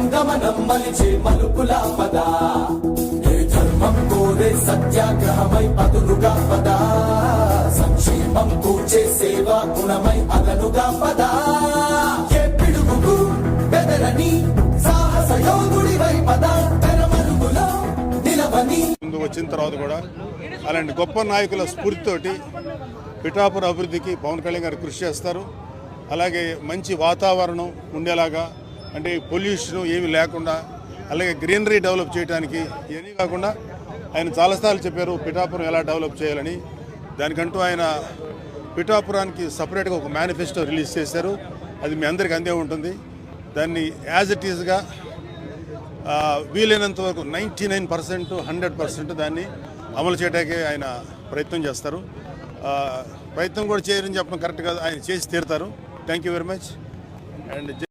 మలిచే మలుపుల పద. ఏ ధర్మం కోరే సత్యాగ్రహమై పదులుగా పద. సంక్షేమం కూర్చే సేవా గుణమై అదనుగా పద. ఏ పిడుగుకు బెదరని సాహస యోగుడివై పద. తెరమరుగులో నిలవని ముందు వచ్చిన తర్వాత కూడా అలాంటి గొప్ప నాయకుల స్ఫూర్తితోటి పిఠాపుర అభివృద్ధికి పవన్ కళ్యాణ్ గారు కృషి చేస్తారు. అలాగే మంచి వాతావరణం ఉండేలాగా అంటే పొల్యూషన్ ఏమీ లేకుండా అలాగే గ్రీనరీ డెవలప్ చేయడానికి ఇవన్నీ కాకుండా ఆయన చాలాసార్లు చెప్పారు పిఠాపురం ఎలా డెవలప్ చేయాలని. దానికంటూ ఆయన పిఠాపురానికి సపరేట్గా ఒక మేనిఫెస్టో రిలీజ్ చేశారు. అది మీ అందరికీ అందే ఉంటుంది. దాన్ని యాజ్ ఇట్ ఈజ్గా వీలైనంత వరకు ninety nine percent hundred percent దాన్ని అమలు చేయడానికి ఆయన ప్రయత్నం చేస్తారు. ప్రయత్నం కూడా చేయరని చెప్పడం కరెక్ట్ కాదు. ఆయన చేసి తీరుతారు. Thank you very much and